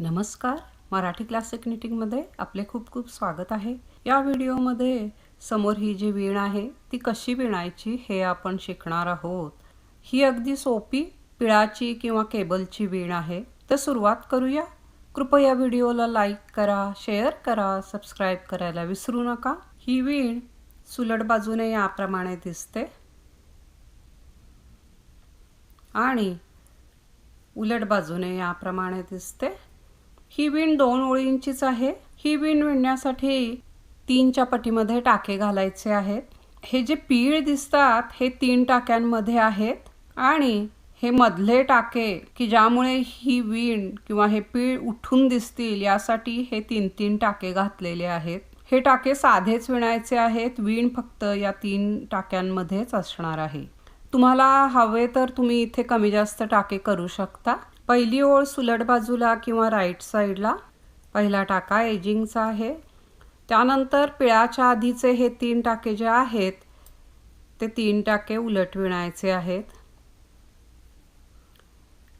नमस्कार. मराठी क्लासिक निटिंगमध्ये आपले खूप खूप स्वागत आहे. या व्हिडिओमध्ये समोर ही जी वीण आहे ती कशी विणायची हे आपण शिकणार आहोत. ही अगदी सोपी पिळाची किंवा केबलची वीण आहे. तर सुरुवात करूया. कृपया व्हिडिओला लाईक करा शेअर करा सबस्क्राईब करायला विसरू नका. ही वीण सुलट बाजूने याप्रमाणे दिसते. आणि उलट बाजूने याप्रमाणे दिसते. ही विण दोन ओळींचीच आहे. ही विण विणण्यासाठी तीनच्या पटीमध्ये टाके घालायचे आहेत. हे जे पीळ दिसतात हे तीन टाक्यांमध्ये आहेत आणि हे मधले टाके की ज्यामुळे ही वीण किंवा हे पीळ उठून दिसतील यासाठी हे तीन तीन टाके घातलेले आहेत. हे टाके साधेच विणायचे आहेत. वीण फक्त या तीन टाक्यांमध्येच असणार आहे. तुम्हाला हवे तर तुम्ही इथे कमी जास्त टाके करू शकता. पहिली ओळ सुलट बाजूला किंवा राईट साईडला. पहिला टाका एजिंगचा आहे. त्यानंतर पिळाच्या आधीचे हे तीन टाके जे आहेत ते तीन टाके उलट विणायचे आहेत.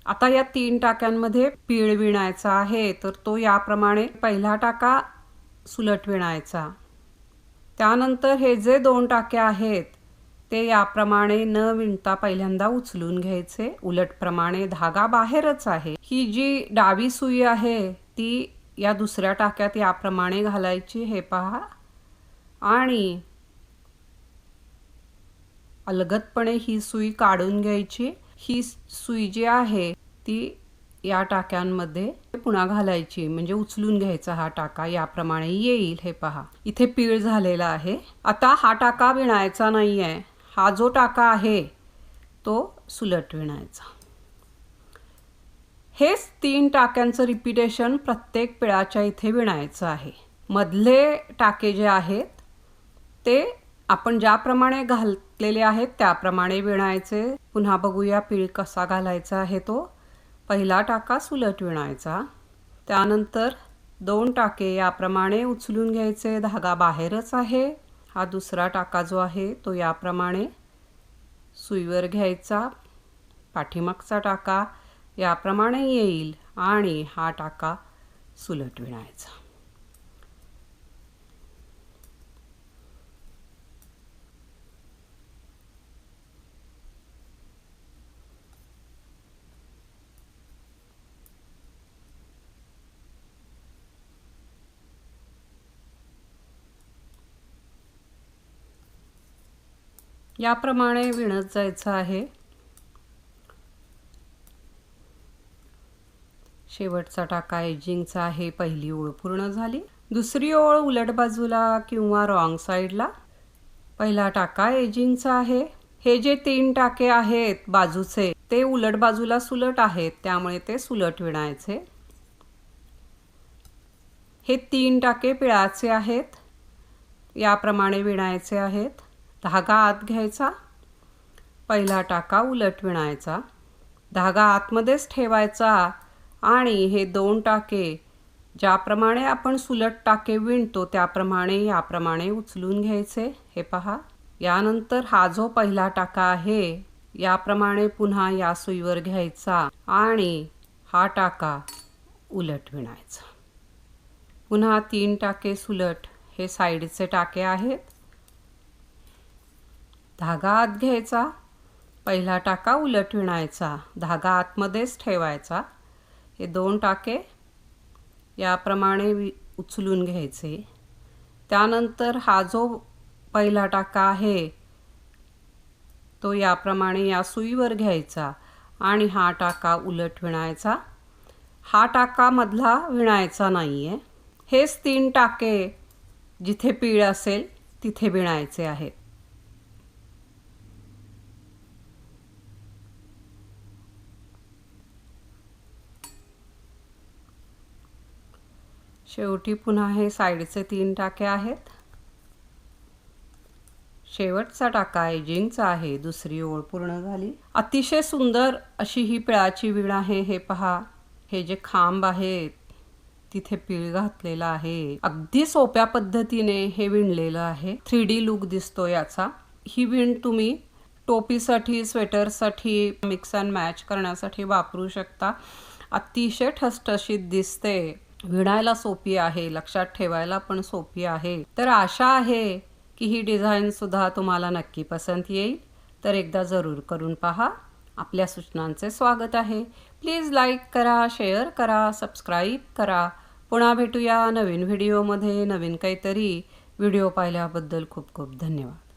आता या तीन टाक्यांमध्ये पीळ विणायचा आहे तर तो याप्रमाणे पहिला टाका सुलट विणायचा. त्यानंतर हे जे दोन टाके आहेत ते याप्रमाणे न विणता पहिल्यांदा उचलून घ्यायचे. उलटप्रमाणे धागा बाहेरच आहे. ही जी डावी सुई आहे ती या दुसऱ्या टाक्यात याप्रमाणे घालायची हे पहा. आणि अलगदपणे ही सुई काढून घ्यायची. ही सुई जी आहे ती या टाक्यांमध्ये पुन्हा घालायची. म्हणजे उचलून घ्यायचा हा टाका. याप्रमाणे येईल हे पहा. इथे पीळ झालेला आहे. आता हा टाका विणायचा नाही आहे हा जो टाका आहे तो सुलट विणायचा. हेच तीन टाक्यांचं रिपिटेशन प्रत्येक पिळाच्या इथे विणायचं आहे. मधले टाके जे आहेत ते आपण ज्याप्रमाणे घातलेले आहेत त्याप्रमाणे विणायचे. पुन्हा बघूया पिळ कसा घालायचा आहे तो. पहिला टाका सुलट विणायचा. त्यानंतर दोन टाके याप्रमाणे उचलून घ्यायचे. धागा बाहेरच आहे. हा दुसरा टाका जो आहे तो याप्रमाणे सुईवर घ्यायचा पाठीमागचा टाका याप्रमाणे येईल आणि हा टाका सुलट विणायचा. याप्रमाणे विणत जायचं आहे. शेवटचा टाका एजिंगचा आहे. पहिली ओळ पूर्ण झाली. दुसरी ओळ उलट बाजूला किंवा रॉंग साईडला पहिला टाका एजिंगचा आहे. हे जे तीन टाके आहेत बाजूचे ते उलट बाजूला सुलट आहेत त्यामुळे ते सुलट विणायचे. हे तीन टाके पिळाचे आहेत. याप्रमाणे विणायचे आहेत. धागा आत घ्यायचा पहिला टाका उलट विणायचा धागा आतमध्येच ठेवायचा आणि हे दोन टाके ज्याप्रमाणे आपण सुलट टाके विणतो त्याप्रमाणे याप्रमाणे उचलून घ्यायचे. हे पहा यानंतर हा जो पहिला टाका आहे याप्रमाणे पुन्हा या सुईवर घ्यायचा आणि हा टाका उलट विणायचा. पुन्हा तीन टाके सुलट हे साईडचे टाके आहेत. धागा आत घ्यायचा पहिला टाका उलट विणायचा धागा आतमध्येच ठेवायचा. हे दोन टाके याप्रमाणे वि उचलून घ्यायचे. त्यानंतर हा जो पहिला टाका आहे तो याप्रमाणे या सुईवर घ्यायचा आणि हा टाका उलट विणायचा. हा टाका मधला विणायचा नाही आहे हेच तीन टाके जिथे पीळ असेल तिथे विणायचे आहेत. शेवटी पुन्हा हे साईडचे तीन टाके आहेत. शेवटचा टाका एजिंगचा आहे दुसरी ओळ पूर्ण झाली. अतिशय सुंदर अशी ही पिळाची विण आहे हे पहा. हे जे खांब आहेत तिथे पिळ घातलेला आहे. अगदी सोप्या पद्धतीने हे विणलेलं आहे. थ्री डी लुक दिसतो याचा. ही विण तुम्ही टोपीसाठी स्वेटरसाठी मिक्स अँड मॅच करण्यासाठी वापरू शकता. अतिशय ठसठशीत दिसते. विणायला सोपी आहे लक्षात ठेवायला पण सोपी आहे. तर आशा आहे की ही डिझाईन सुद्धा तुम्हाला नक्की पसंत येईल. तर एकदा जरूर करून पहा. आपल्या सूचनांचे स्वागत आहे. प्लीज लाईक करा शेअर करा सबस्क्राईब करा. पुन्हा भेटूया नवीन व्हिडिओमध्ये नवीन काहीतरी. व्हिडिओ पाहिल्याबद्दल खूप खूप धन्यवाद.